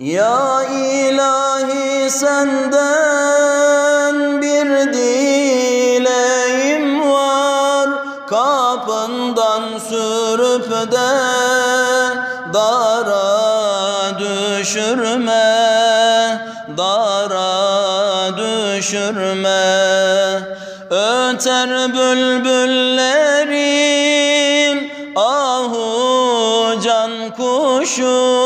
Ya ilahi senden bir dileğim var. Kapından sürüp de dara düşürme Dara düşürme. Öter bülbüllerin ahu can kuşu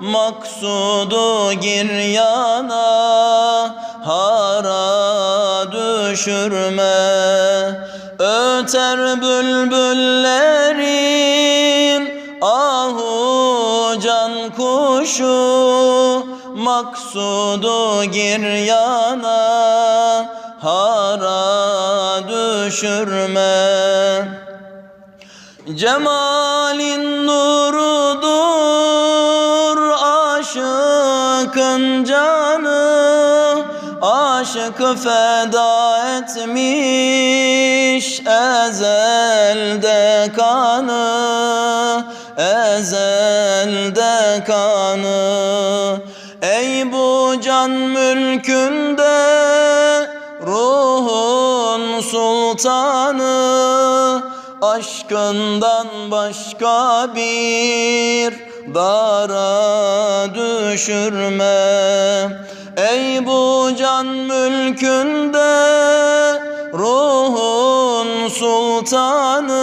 Maksudu giryana hara düşürme. Öter bülbüllerin ahu can kuşu. Maksudu giryana hara düşürme. Cemalin nurudur Aşık feda etmiş. Ezelde kanı Ezelde kanı. Ey bu can mülkünde ruhun sultanı Aşkından başka bir dara düşürme Ey bu can mülkünde ruhun sultanı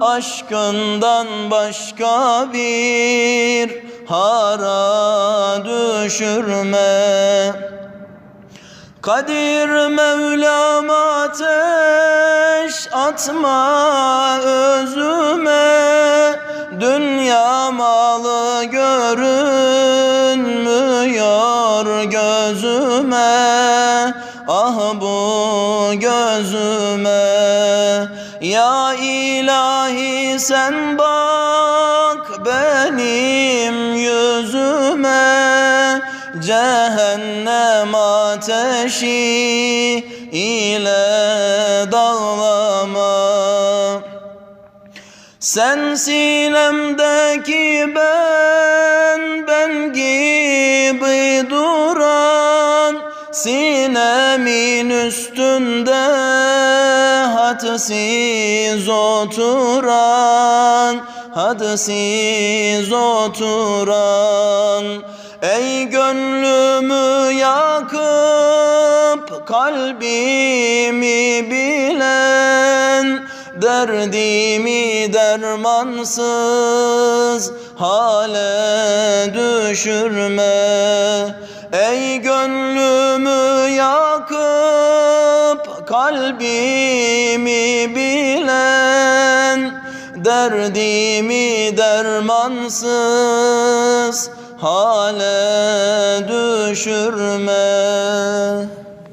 Aşkından başka bir hara düşürme. Kadir Mevlam ateş atma özüme Dünya malı görünmüyor Ah bu gözüme. Ya ilahi sen bak benim yüzüme. Cehennem ateşi ile dağlama. Sen sinemdeki ben, ben Sinemin üstünde hadsiz oturan Hadsiz oturan. Ey gönlümü yakıp kalbimi bilen Derdimi dermansız hale düşürme. Ey gönlümü yakıp kalbimi bilen Derdimi dermansız hale düşürme